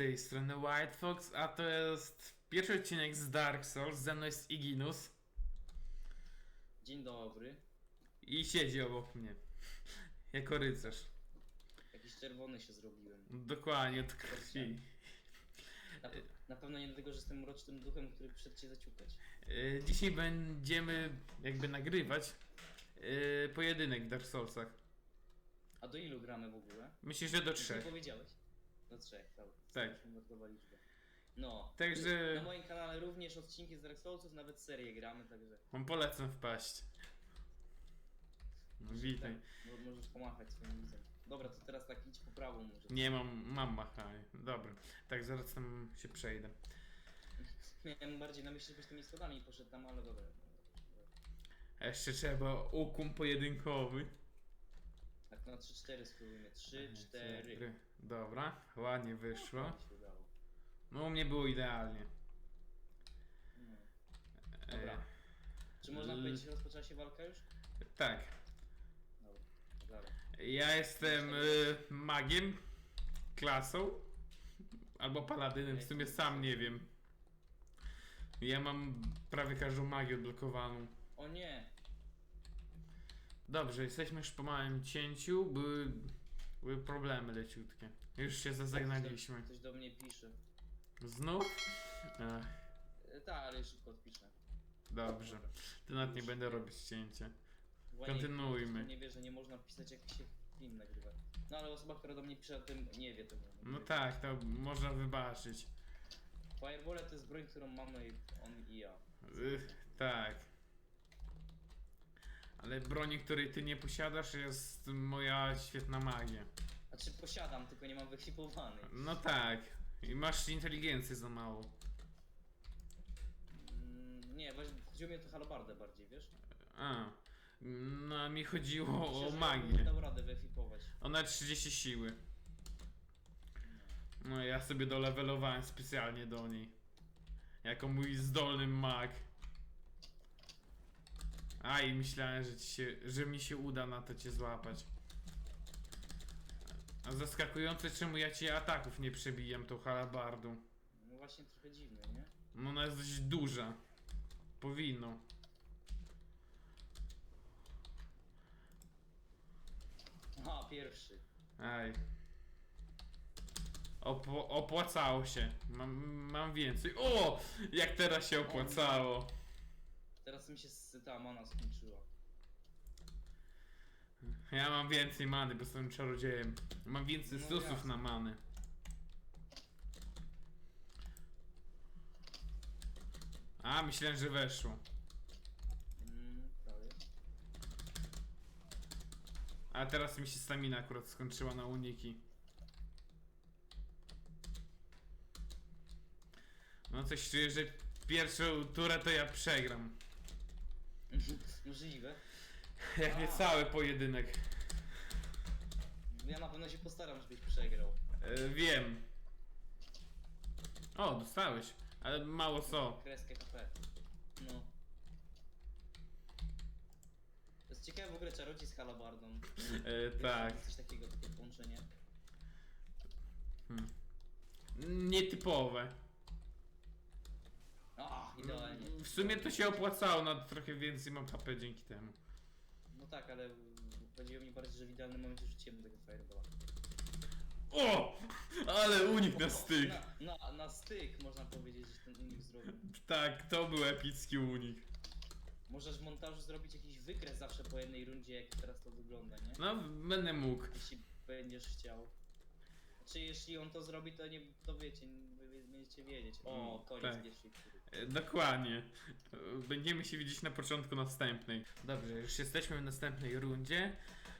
tej strony White Fox, a to jest pierwszy odcinek z Dark Souls. Ze mną jest Iginus Dzień dobry. i siedzi obok mnie. Jako rycerz. Jakiś czerwony się zrobiłem. Dokładnie, od krwi. Na, pe- na pewno nie dlatego, że jestem mrocznym duchem, który przyszedł cię zaciukać. E, Dzisiaj będziemy jakby nagrywać e, pojedynek w Dark Soulsach. A do ilu gramy w ogóle? Myślę, że do Nie trzech. powiedziałeś? Do trzech, tak. Tak. Standardowa liczba. No. Także- Na moim kanale również odcinki z Dark Soulsów, nawet serię gramy, także. Mam polecam wpaść. No, witaj. Tak, mo- możesz pomachać swoim widzom. Dobra, to teraz tak idź po prawą może. Nie mam, mam machaj. Dobra. Tak, zaraz tam się przejdę. Miałem bardziej na myśli, żebyś tymi schodami poszedł tam, ale dobra. A jeszcze trzeba ukum pojedynkowy. Tak na 3-4 spróbujmy. 3, 4. Dobra, ładnie wyszło. się udało. No u mnie było idealnie. No. E, Dobra. Czy można L- powiedzieć, że rozpoczęła się walka już? tak. Dobra. Ja jestem e, magiem, klasą, albo paladynem, w sumie sam nie wiem. Ja mam prawie każdą magię odblokowaną. O nie! Dobrze, jesteśmy już po małym cięciu, były, były problemy leciutkie. Już się zażegnaliśmy. Ktoś do mnie pisze. Znów? Ech, E, Tak, ale szybko odpiszę. dobrze. To nawet nie będę robić cięcia. Kontynuujmy. Nie, wie, że nie można pisać jak się film nagrywa. No ale osoba, która do mnie pisze o tym nie wie tego. No tak, to można wybaczyć. Fireball to jest broń, którą mamy i on i ja. Ych, tak. Ale broni, której ty nie posiadasz, jest moja świetna magia. Znaczy posiadam, tylko nie mam wyekwipowanej. No tak. I masz inteligencję za mało. Mm, nie, właśnie chodziło mi o tę halabardę bardziej, wiesz? A. No, a mi chodziło Myślę, o że magię. Nie dał radę wyekwipować. Ona 30 siły. No, ja sobie dolewelowałem specjalnie do niej. Jako mój zdolny mag. A i myślałem, że, ci się, że mi się uda na to cię złapać. A zaskakujące, czemu ja ci ataków nie przebijam tą halabardą. No właśnie trochę dziwne, nie? No ona jest dość duża. Powinno. Aha, pierwszy. Aj. Opo opłacało się. Mam, mam więcej. O! Jak teraz się opłacało. Teraz mi się s- ta mana skończyła. Ja mam więcej many, bo jestem czarodziejem. Mam więcej No stusów jasne. na many. A, myślałem, że weszło. Mm, prawie. A teraz mi się stamina akurat skończyła na uniki. No coś czuję, że pierwszą turę to ja przegram. Możliwe. Jak nie cały pojedynek. Ja na pewno się postaram, żebyś przegrał. E, wiem. O, dostałeś. Ale mało co. Kreskę HP. No. To jest ciekawe w ogóle czarodziej z halabardą. E, tak. Coś takiego, takie połączenie. Nietypowe. A, idealnie. W sumie to się opłacało, na trochę więcej mam HP dzięki temu. No tak, ale chodziło mi bardziej, że w idealnym momencie rzuciłem tego fireballa. O! Ale unik na styk. Na, na, na styk można powiedzieć, że ten unik zrobił. Tak, to był epicki unik. Możesz w montażu zrobić jakiś wykres zawsze po jednej rundzie, jak teraz to wygląda, nie? No, będę mógł. Jeśli będziesz chciał. Czy jeśli on to zrobi, to nie, to wiecie, wy będziecie wiedzieć. O, koniec tak. pierwszej tury. E, Dokładnie. E, Będziemy się widzieć na początku następnej. Dobrze, już jesteśmy w następnej rundzie.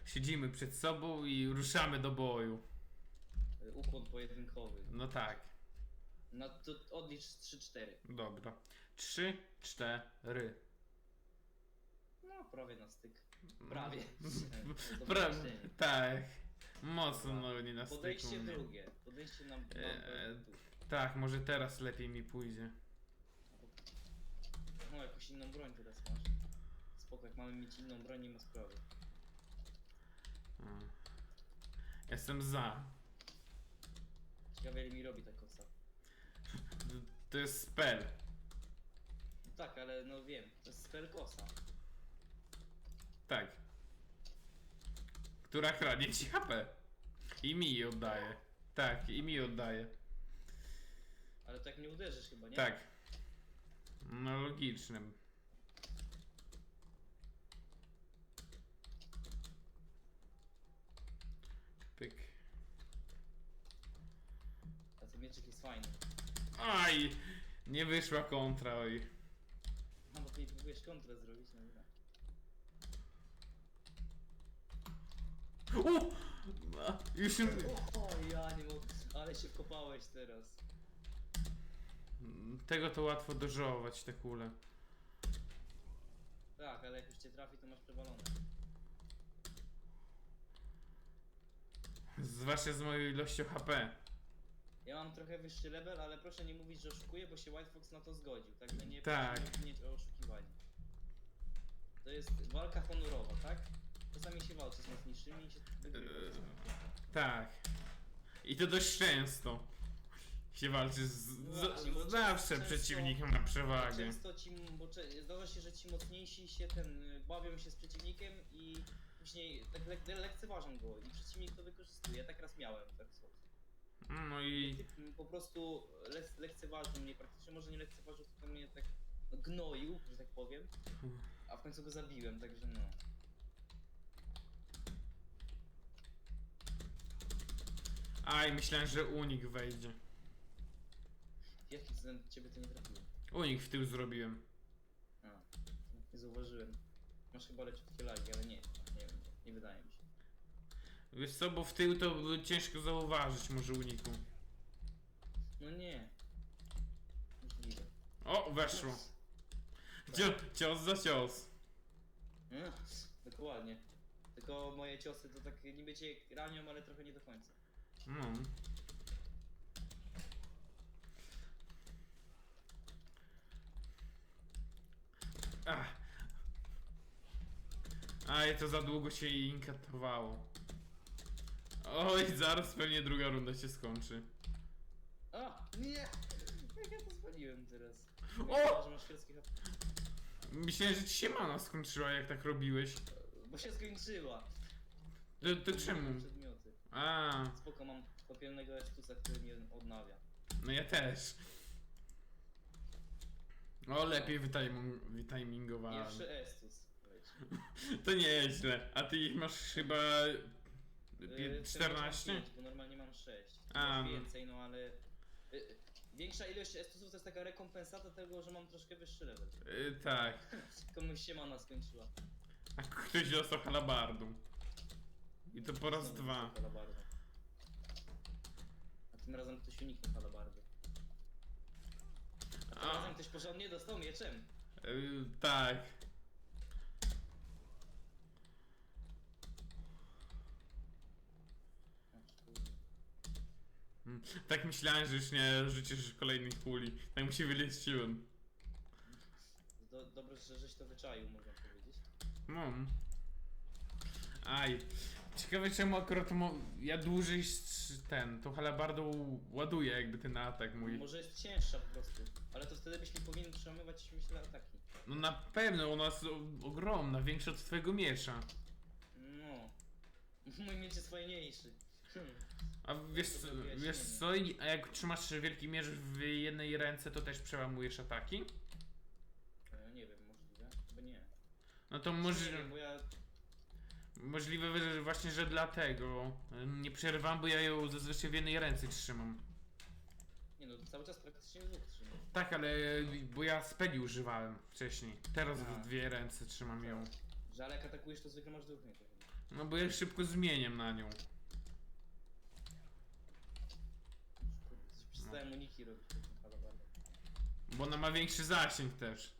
Siedzimy przed sobą i ruszamy do boju. Ukłon pojedynkowy. No tak. No to odlicz 3-4. Dobra. Trzy, cztery. No, prawie na styk. Prawie. To Pra- zobaczenie. tak. Mocno no, nie na styku. Podejście mnie. drugie. Podejście na, na, Eee, tu. Tak, może teraz lepiej mi pójdzie. No, jakąś inną broń teraz masz. Spoko, jak mamy mieć inną broń, nie ma sprawy. A. Jestem za. Ciekawe ile mi robi ta kosa. To jest spell. No tak, ale no wiem, to jest spell kosa. Tak. Która kradnie ci HP. I mi je oddaje. Tak, i mi oddaje. Ale tak nie uderzysz chyba, nie? Tak. No logicznym. Pyk. A ten mieczyk jest fajny. Aj! Nie wyszła kontra, oj. A bo ty próbujesz kontrę zrobić, no dobra. U! Już się... O, ja nie mogę. Ale się wkopałeś teraz. Tego to łatwo dożałować, te kule. Tak, ale jak już cię trafi, to masz przewalone. Zwłaszcza z moją ilością HP. Ja mam trochę wyższy level, ale proszę nie mówić, że oszukuję, bo się White Fox na to zgodził, także nie Tak. winieć o oszukiwanie. To jest walka honorowa, tak? Czasami się walczy z mocniejszymi i się. Eee, Tak. I to dość często. Się walczy z... No z, bo z zawsze często- przeciwnik ma przewagę. Często ci, bo cze- zdarza się, że ci mocniejsi się ten, y, bawią się z przeciwnikiem i później tak lek lekceważą go i przeciwnik to wykorzystuje. Ja tak raz miałem w Dark Souls. No i... Typ m, po prostu le lekceważył mnie praktycznie, może nie lekceważył, tylko mnie tak no, gnoił, że tak powiem. A w końcu go zabiłem, także no. Aj, myślałem, że unik wejdzie. Jaki cudem ciebie to nie trafiło? Unik w tył zrobiłem. A, nie zauważyłem. Masz chyba leciutkie lagi, ale nie, nie wiem, nie wydaje mi się. Wiesz co, bo w tył to ciężko zauważyć może uniku. No nie. Możliwe. O, weszło. Cio, cios za cios. Mm, dokładnie. Tylko moje ciosy to tak niby cię ranią, ale trochę nie do końca. No. Ach. Aj, to za długo się jej inkatowało. Oj, zaraz pewnie druga runda się skończy. A! Nie! Jak ja to spaliłem teraz? O! Że masz HP. Myślałem, że ci się mana skończyła, jak tak robiłeś. Bo się skończyła. To, to czemu? Przedmioty. A, Spoko, mam popielnego Estusa, który mnie odnawia. no ja też. O, lepiej wytajmu- wytimingowałem. Pierwszy Estus. leci. To nieźle. A ty ich masz chyba Yy, pie- w tym 14? mam pięć, Bo normalnie mam 6. A, A, no. więcej, no ale... y, Większa ilość Estusów to jest taka rekompensata tego, że mam troszkę wyższy level. Y, tak. Komuś się mana skończyła. A ktoś dostał halabardu. I to po raz Znowu dwa. A tym razem ktoś uniknął halabardy. A razem ktoś porządnie dostał mieczem. Y, tak. A, kurde. Mm, Tak myślałem, że już nie rzucisz kolejnej kuli. Tak mu się wyleściłem. Do, dobrze, że żeś to wyczaił, można powiedzieć. No. Aj. Ciekawe czemu akurat mo- ja dłużej s- ten, tą halabardą ładuję jakby ten atak mój. Może jest cięższa po prostu. Ale to wtedy byśmy powinni przełamywać, myślę, ataki. No na pewno, ona jest o- ogromna, większa od twojego miecza. No. Mój miecz jest fajniejszy. Hmm. A wiesz, To wiesz co, I- a jak trzymasz wielki miecz w jednej ręce, to też przełamujesz ataki? E, nie wiem, możliwe. Chyba nie. No to Nie może, wiem, bo ja... możliwe że właśnie, że dlatego nie przerwam, bo ja ją zazwyczaj w jednej ręce trzymam. Nie no, cały czas praktycznie dwóch trzymam. Tak, ale bo ja spedi używałem wcześniej. Teraz w dwie ręce trzymam ją. Że ale jak atakujesz, to zwykle masz dwóch mieczów. No bo ja szybko zmieniam na nią. Kurde, Przestałem uniki robić po tym halabardzie. Bo ona ma większy zasięg też.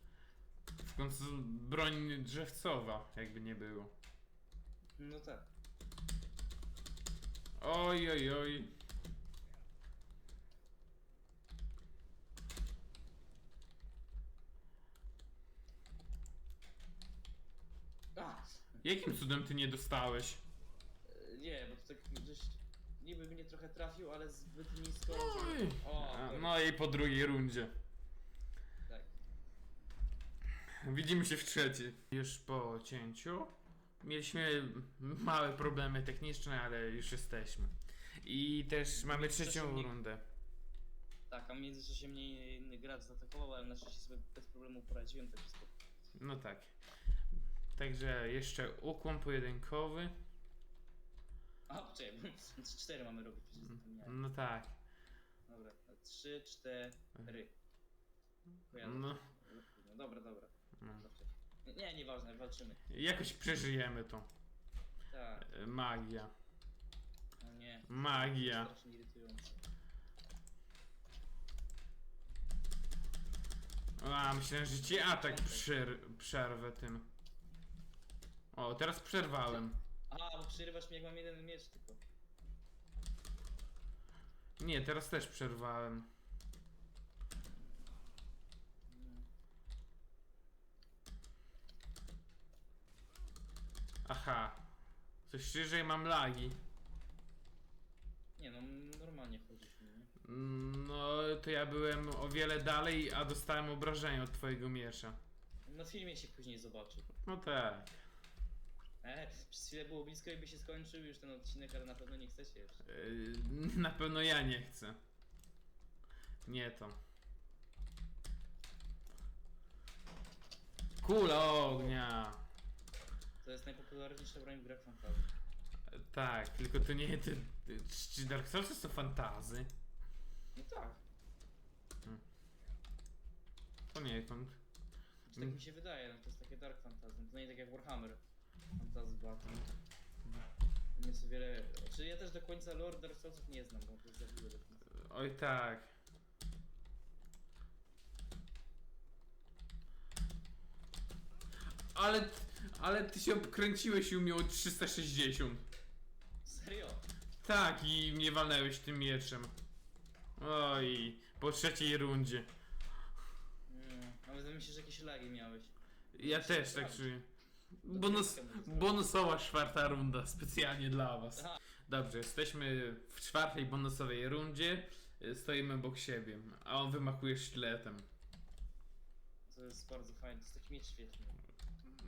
W końcu broń drzewcowa, jakby nie było. No tak. Oj, oj, oj. A! Jakim cudem ty nie dostałeś? E, Nie, bo to tak żeś... Niby mnie trochę trafił, ale zbyt nisko. Oj. O, A, kurde, No i po drugiej rundzie. tak. Widzimy się w trzeciej. Już po cięciu. Mieliśmy małe problemy techniczne, ale już jesteśmy. I też mamy trzecią rundę. Tak, a w międzyczasie mnie inny gracz zaatakował, ale na szczęście sobie bez problemu poradziłem, wszystko. No tak. Także jeszcze ukłon pojedynkowy. A, poczekaj, bo cztery mamy robić, przecież zapomniałem. No tak. Dobra, trzy, cztery. No, No dobra, dobra. no. Nie, nieważne, walczymy. Jakoś przeżyjemy to. Tak, E, Magia. no nie. Magia. Strasznie irytujące. A, myślałem, że ci atak przer przerwę tym. O, teraz przerwałem. A, bo przerywasz mi jak mam jeden miecz tylko. Nie, teraz też przerwałem. Aha. Coś szczerze, mam lagi. Nie no, normalnie chodzisz mi, nie? No, to ja byłem o wiele dalej, a dostałem obrażenia od twojego miecza. Na filmie się później zobaczy. No tak. E, przez chwilę było blisko jakby się skończył już ten odcinek, ale na pewno nie chcecie jeszcze. Yy, Na pewno ja nie chcę. Nie to. Kula ognia. To jest najpopularniejsza broń w grach fantasy. Tak, tylko to nie ty, ty, czy Dark Souls to fantazy? No tak, Poniekąd. czy tak mi się wydaje, no to jest takie dark fantasy, to nie tak jak Warhammer Fantasy Battle. Jest o wiele... Czy ja też do końca Lord Dark Soulsów nie znam, bo to jest za wiele do końca. Oj tak. Ale, ale ty się obkręciłeś i umiał 360. Serio? Tak, i mnie walnęłeś tym mieczem. Oj, po trzeciej rundzie. Mm, ale wydaje mi się, że jakieś lagi miałeś. Ja też tak czuję. Bonus, bonusowa czwarta runda, specjalnie dla was. Dobrze, jesteśmy w czwartej bonusowej rundzie. y, Stoimy obok siebie, a on wymachuje sztyletem. To jest bardzo fajne, to jest taki miecz świetny.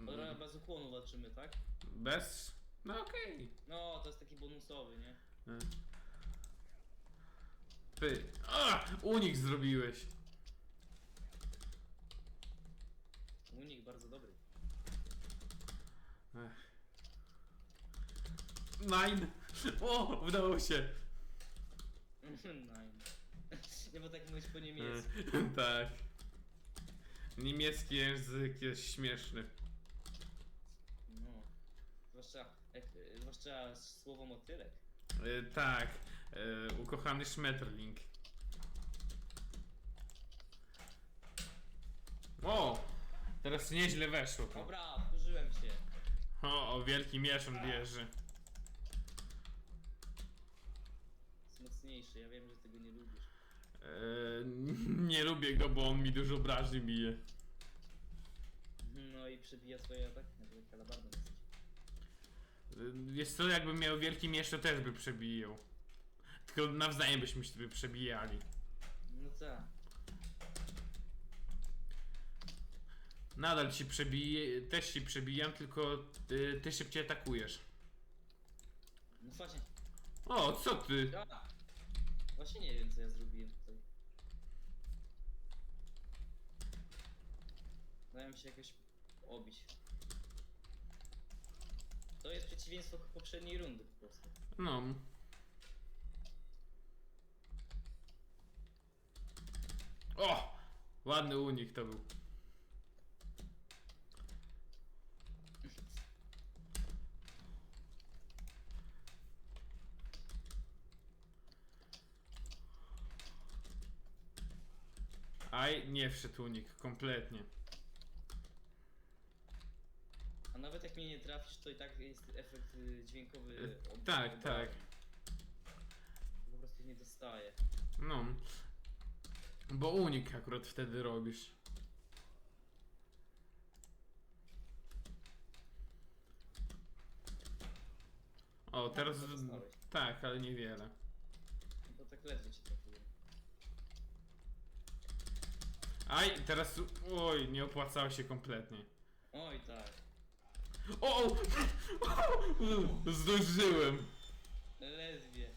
Dobra, bez ukłonu walczymy, tak? Bez? No okej. No, to jest taki bonusowy, nie? Y. Ty. A! Unik zrobiłeś. Unik bardzo dobry. Ech. Nine! O! Udało się! Nine. Nie, bo tak mówisz po niemiecku. E, tak. Niemiecki język jest śmieszny. Zwłaszcza, jak, e, zwłaszcza słowo motylek. E, tak. E, ukochany Schmetterling. O! Teraz nieźle weszło. Dobra, wkurzyłem się. O, o wielki miecz on bierze. Jest mocniejszy, ja wiem, że tego nie lubisz. Nie lubię go, bo on mi dużo obrażeń bije. No i przebija swoje ataki, no to jak Wiesz co, jakbym miał wielki miecz, to też by przebijał. Tylko nawzajem byśmy się przebijali. No tak. Nadal ci przebiję, też ci przebijam, tylko ty, ty szybciej atakujesz. No właśnie. O, co ty? A! Właśnie nie wiem, co ja zrobiłem tutaj. Dałem się jakoś obić. To jest przeciwieństwo poprzedniej rundy po prostu. No. O! Ładny unik to był. Aj, nie wszedł unik, kompletnie. A nawet jak mnie nie trafisz, to i tak jest efekt y, dźwiękowy. E, ob- tak, tak. Po prostu nie dostaję. No. Bo unik akurat wtedy robisz. O, teraz. to dostałeś. Tak, ale niewiele. tak ledwie cię trafiłem. Aj, teraz... Oj, nie opłacało się kompletnie. Oj tak. O! o! Zdążyłem. Ledwie.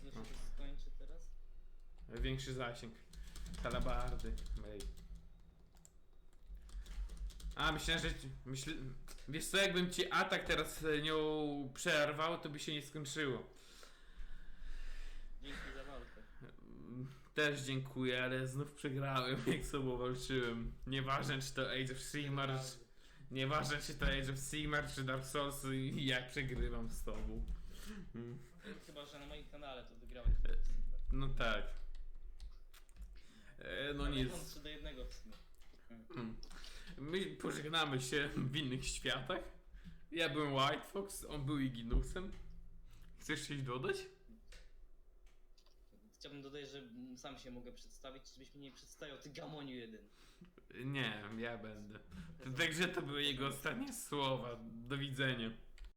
Czy to się skończy teraz? Większy zasięg. Talabardy. Mej. A, myślałem, że... ci- Myśl... Wiesz co, jakbym ci atak teraz e, nią przerwał, to by się nie skończyło. Dzięki za walkę. Też dziękuję, ale znów przegrałem, jak sobą walczyłem. Nieważne, czy to Age of Sigmar, czy... Nieważne, czy to Age of Sigmar, czy Dark Souls, ja przegrywam z tobą. Chyba, że na moim kanale to wygrałeś. Sigmar. No tak. E, no nic. on 3 do 1 w sumie. Mm. My pożegnamy się w innych światach. Ja byłem White Fox, on był Iginusem. Chcesz coś dodać? Chciałbym dodać, że sam się mogę przedstawić, żebyś mnie nie przedstawiał, ty gamoniu jeden. Nie, ja będę. Także to były jego ostatnie słowa. Do widzenia.